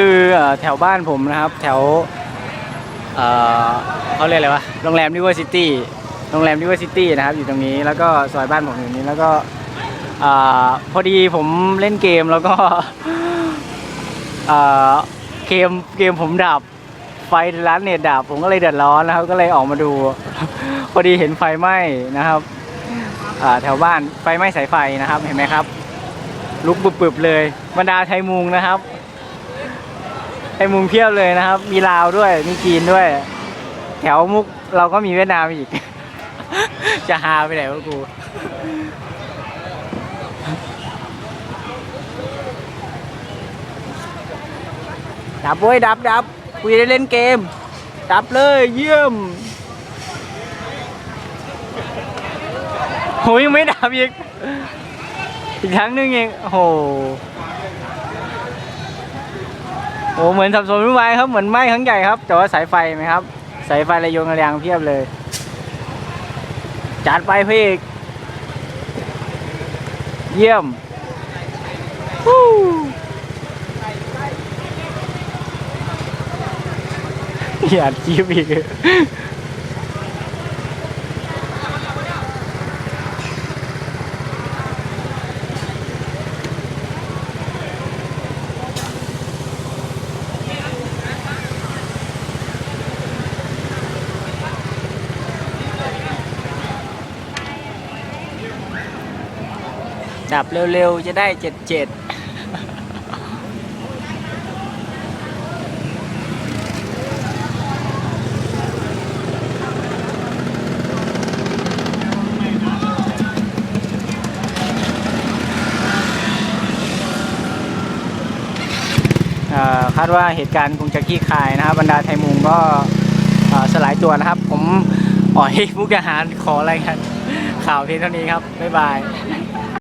คือแถวบ้านผมนะครับแถวเขาเรียกอะไรวะโรงแรมริเวอร์ซิตี้โรงแรมริเวอร์ซิตี้นะครับอยู่ตรงนี้แล้วก็ซอยบ้านผมอยู่นี้แล้วก็อพอดีผมเล่นเกมแล้วก็เกมเกมผมดับไฟร้านเน็ตดับผมก็เลยเดือดร้อนนะครับ ก็เลยออกมาดู พอดีเห็นไฟไหม้นะครับแถวบ้านไฟไหม้สายไฟนะครับเห็นไหมครับ ลุกปึบๆเลยบรรดาไทยมุงนะครับ ไทยมุงเพียบเลยนะครับ มีลาวด้วยมีจีนด้วย แถวมุกเราก็มีเวียดนามอีก จะหาไปไหนวะกูดับเว้ยดับดับกูจะได้เล่นเกม ดับเลยเยี่ยมโหยังไม่ดับอีก อีกครั้งนึงเองโอ้โห อ้เหมือนสับสนวุ่นวายครับเหมือนไหม้ครั้งใหญ่ครับ แต่ว่าสายไฟไหมครับ สายไฟระยงระยางเพียบเลย จัดไปพี่เอกเยี่ยมหูอยากจีบอีก ดับเร็วๆ จะได้เจ็ดเจ็ดคาดว่าเหตุการณ์คงจะคลี่คายนะครับบรรดาไทยมุงก็สลายตัวนะครับ ผมอ๋อยมุกอาหารขออะไรกันข่าวเพียงเท่านี้ครับ บ๊ายบาย